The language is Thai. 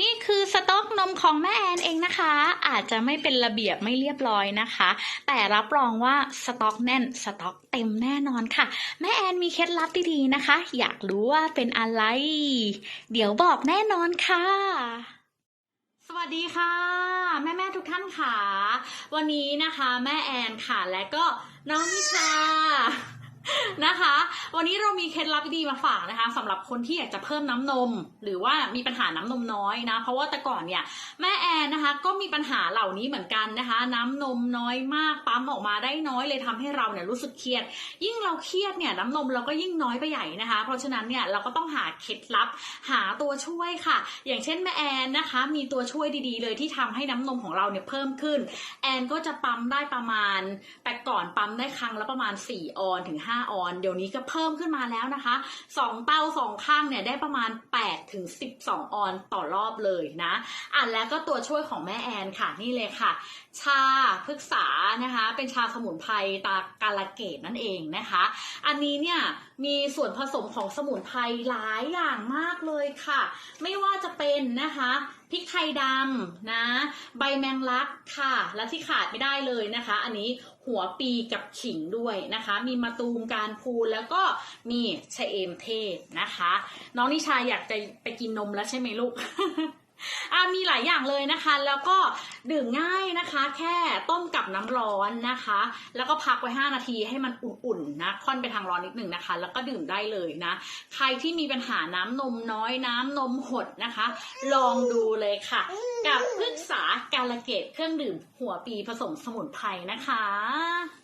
นี่คือสต็อกนมของแม่แอนเองนะคะ อาจจะไม่เป็นระเบียบไม่เรียบร้อยนะคะ แต่รับรองว่าสต็อกแน่นสต็อกเต็มแน่นอนค่ะ แม่แอนมีเคล็ดลับดีๆนะคะ อยากรู้ว่าเป็นอะไร เดี๋ยวบอกแน่นอนค่ะสวัสดีค่ะ แม่แม่ๆทุกท่านค่ะ วันนี้นะคะ แม่แอนค่ะและก็น้องนิชา นะคะ วันนี้เรามีเคล็ดลับดีมาฝากนะคะสำหรับคนที่อยากจะเพิ่มน้ำนม หรือว่ามีปัญหาน้ำนมน้อยนะ เพราะว่าแต่ก่อนเนี่ยแม่แอนนะคะ ก็มีปัญหาเหล่านี้เหมือนกันนะคะ น้ำนมน้อยมากปั๊มออกมาได้น้อยเลยทำให้เราเนี่ยรู้สึกเครียด ยิ่งเราเครียดเนี่ยน้ำนมเราก็ยิ่งน้อยไปใหญ่นะคะ เพราะฉะนั้นเนี่ยเราก็ต้องหาเคล็ดลับหาตัวช่วยค่ะ อย่างเช่นแม่แอนนะคะ มีตัวช่วยดีๆ เลยที่ทำให้น้ำนมของเราเนี่ยเพิ่มขึ้น แอนก็จะปั๊มได้ประมาณ แต่ก่อนปั๊มได้ครั้งละประมาณ4ออนถึง5ออน เดี๋ยวนี้ก็เพิ่มขึ้นมาแล้วนะคะ 2 เต้า2 ข้างเนี่ยได้ประมาณ8ถึง12 ออนต่อรอบเลยนะอะแล้วก็ตัวช่วยของแม่แอนค่ะนี่เลยค่ะ ชาพฤกษานะคะ เป็นชาสมุนไพรตากาลเกตนั่นเองนะคะ อันนี้เนี่ยมีส่วนผสมของสมุนไพรหลายอย่างมากเลยค่ะ ไม่ว่าจะเป็นนะคะ ริกไทยดำนะ ใบแมงลักค่ะ และที่ขาดไม่ได้เลยนะคะ อันนี้หัวปีกับขิงด้วยนะคะ มีมะตูมการพูแล้วก็มีชะเอมเทศนะคะ น้องนิชาอยากจะไปกินนมแล้วใช่ไหมลูก มีหลายอย่างเลยนะคะ แล้วก็ดื่มง่ายนะคะ แค่ต้มกับน้ำร้อนนะคะ แล้วก็พักไว้ 5 นาทีให้มันอุ่นๆนะค่อนไปทางร้อนนิดหนึ่งนะคะ แล้วก็ดื่มได้เลยนะ ใครที่มีปัญหาน้ำนมน้อยน้ำนมหดนะคะ ลองดูเลยค่ะ กับพฤกษาการละเกตเครื่องดื่มหัวปีผสมสมุนไพรนะคะ